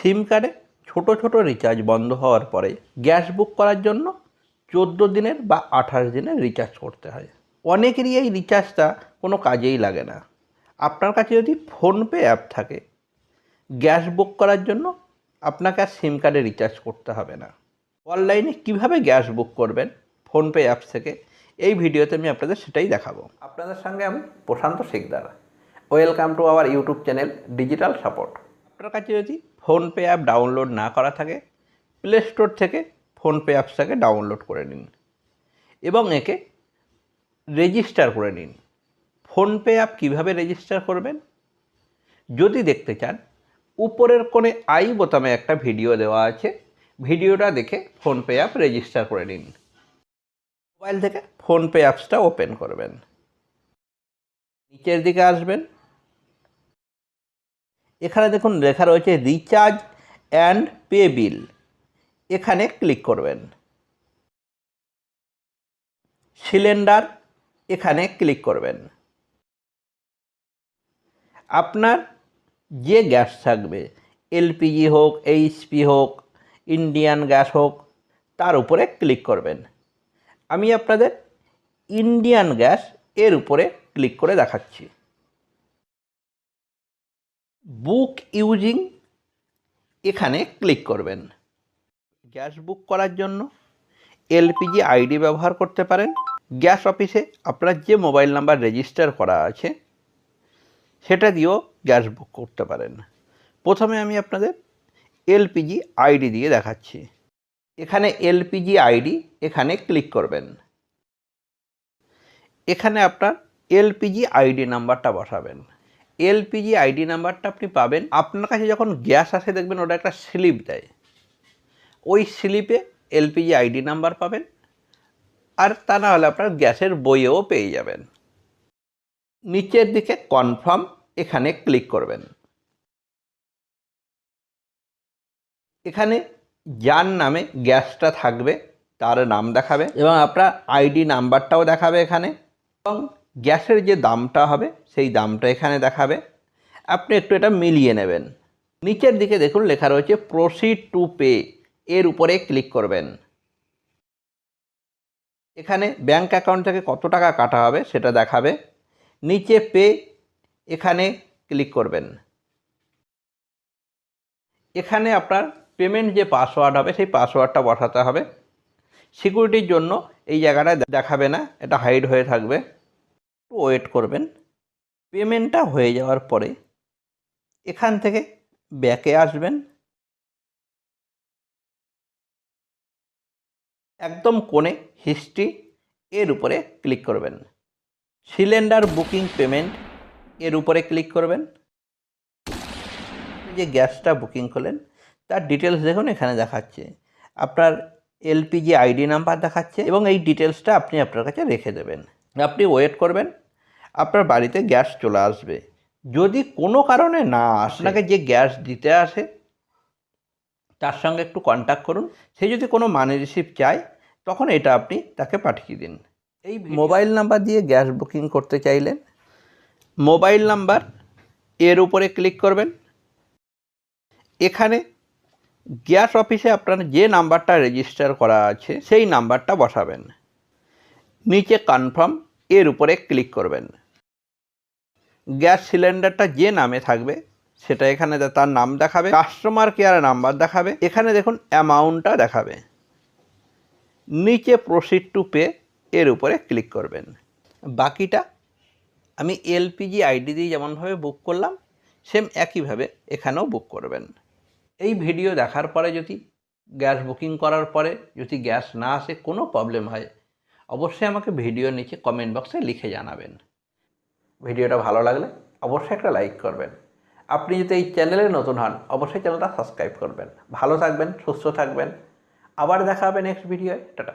সিম কার্ডে ছোট ছোট রিচার্জ বন্ধ হওয়ার পরে গ্যাস বুক করার জন্য চোদ্দ দিনের বা আঠাশ দিনের রিচার্জ করতে হয়। অনেকেরই এই রিচার্জটা কোনো কাজেই লাগে না। আপনার কাছে যদি ফোনপে অ্যাপ থাকে, গ্যাস বুক করার জন্য আপনাকে আর সিম কার্ডে রিচার্জ করতে হবে না। অনলাইনে কীভাবে গ্যাস বুক করবেন ফোনপে অ্যাপস থেকে, এই ভিডিওতে আমি আপনাদের সেটাই দেখাবো। আপনাদের সঙ্গে আমি Prashant Shikdar welcome to our YouTube channel digital support আপনার কাছে যদি ফোনপে অ্যাপ ডাউনলোড না করা থাকে, প্লে স্টোর থেকে ফোনপে অ্যাপসটাকে ডাউনলোড করে নিন এবং একে রেজিস্টার করে নিন। ফোনপে অ্যাপ কীভাবে রেজিস্টার করবেন? যদি দেখতে চান, উপরের কোণে আই বোতামে একটা ভিডিও দেওয়া আছে, ভিডিওটা দেখে ফোনপে অ্যাপ রেজিস্টার করে নিন। মোবাইল থেকে ফোনপে অ্যাপসটা ওপেন করবেন। নিচের দিকে আসবেন। এখানে দেখুন লেখা রয়েছে রিচার্জ অ্যান্ড পে বিল এখানে ক্লিক করবেন। সিলিন্ডার এখানে ক্লিক করবেন। আপনার যে গ্যাস থাকবে, এলপিজি হোক, এইচপি হোক, ইন্ডিয়ান গ্যাস হোক, তার উপরে ক্লিক করবেন। আমি আপনাদের ইন্ডিয়ান গ্যাস এর উপরে ক্লিক করে দেখাচ্ছি। বুক ইউজিং এখানে ক্লিক করবেন। গ্যাস বুক করার জন্য এলপিজি আইডি ব্যবহার করতে পারেন। গ্যাস অফিসে আপনার যে মোবাইল নাম্বার রেজিস্টার করা আছে, সেটা দিয়েও গ্যাস বুক করতে পারেন। প্রথমে আমি আপনাদের এলপিজি আইডি দিয়ে দেখাচ্ছি। এখানে এলপিজি আইডি এখানে ক্লিক করবেন। এখানে আপনার এলপিজি আইডি নাম্বারটা বসাবেন। এলপিজি আইডি নাম্বারটা আপনি পাবেন। আপনার কাছে যখন গ্যাস আসে, দেখবেন ওটা একটা স্লিপ দেয়। ওই স্লিপে এলপিজি আইডি নাম্বার পাবেন আর তা না হলে আপনার গ্যাসের বইয়েও পেয়ে যাবেন। নিচের দিকে কনফার্ম, এখানে ক্লিক করবেন। এখানে যার নামে গ্যাসটা থাকবে, তার নাম দেখাবে এবং আপনার আইডি নাম্বারটাও দেখাবে এখানে। এবং গ্যাসের যে দামটা হবে, সেই দামটা এখানে দেখাবে। আপনি একটু এটা মিলিয়ে নেবেন। নিচের দিকে দেখুন, লেখা রয়েছে প্রসিড টু পে এর উপরে ক্লিক করবেন। এখানে ব্যাংক অ্যাকাউন্ট থেকে কত টাকা কাটা হবে সেটা দেখাবে। নিচে পে এখানে ক্লিক করবেন। এখানে আপনার পেমেন্ট যে পাসওয়ার্ড হবে, সেই পাসওয়ার্ডটা বসাতে হবে। সিকিউরিটির জন্য এই জায়গাটা দেখাবে না, এটা হাইড হয়ে থাকবে। একটু ওয়েট করবেন। পেমেন্টটা হয়ে যাওয়ার পরে এখান থেকে ব্যাকে আসবেন। একদম কোণে হিস্ট্রি এর উপরে ক্লিক করবেন। সিলিন্ডার বুকিং পেমেন্ট এর উপরে ক্লিক করবেন। যে গ্যাসটা বুকিং করলেন, তার ডিটেলস দেখুন, এখানে দেখাচ্ছে। আপনার এলপিজি আইডি নাম্বার দেখাচ্ছে এবং এই ডিটেলসটা আপনি আপনার কাছে রেখে দেবেন। আপনি ওয়েট করবেন। আপনার বাড়িতে গ্যাস চলে আসবে। যদি কোনো কারণে না আপনাকে যে গ্যাস দিতে আসে তার সঙ্গে একটু কন্ট্যাক্ট করুন। সে যদি কোনো মানি রিসিপ্ট চায় তখন এটা আপনি তাকে পাঠিয়ে দিন। এই মোবাইল নাম্বার দিয়ে গ্যাস বুকিং করতে চাইলেন মোবাইল নাম্বার এর উপরে ক্লিক করবেন। এখানে গ্যাস অফিসে আপনার যে নাম্বারটা রেজিস্টার করা আছে সেই নাম্বারটা বসাবেন। নিচে কনফার্ম এর উপরে ক্লিক করবেন। গ্যাস সিলিন্ডারটা যে নামে থাকবে, সেটা এখানে তার নাম দেখাবে কাস্টমার কেয়ার নাম্বার দেখাবে, এখানে দেখুন অ্যামাউন্টটা দেখাবে। নিচে প্রসিড টু পে এর উপরে ক্লিক করবেন। বাকিটা আমি এলপিজি আইডি দিয়ে যেমনভাবে বুক করলাম সেম একইভাবে এখানেও বুক করবেন। এই ভিডিও দেখার পরে যদি গ্যাস বুকিং করার পরে যদি গ্যাস না আসে, কোনো প্রবলেম হয়, অবশ্যই আমাকে ভিডিও নিচে কমেন্ট বক্সে লিখে জানাবেন। ভিডিওটা ভালো লাগলে অবশ্যই একটা লাইক করবেন। আপনি যদি এই চ্যানেলে নতুন হন, অবশ্যই চ্যানেলটা সাবস্ক্রাইব করবেন। ভালো থাকবেন, সুস্থ থাকবেন। আবার দেখা হবে নেক্সট ভিডিওয় টাটা।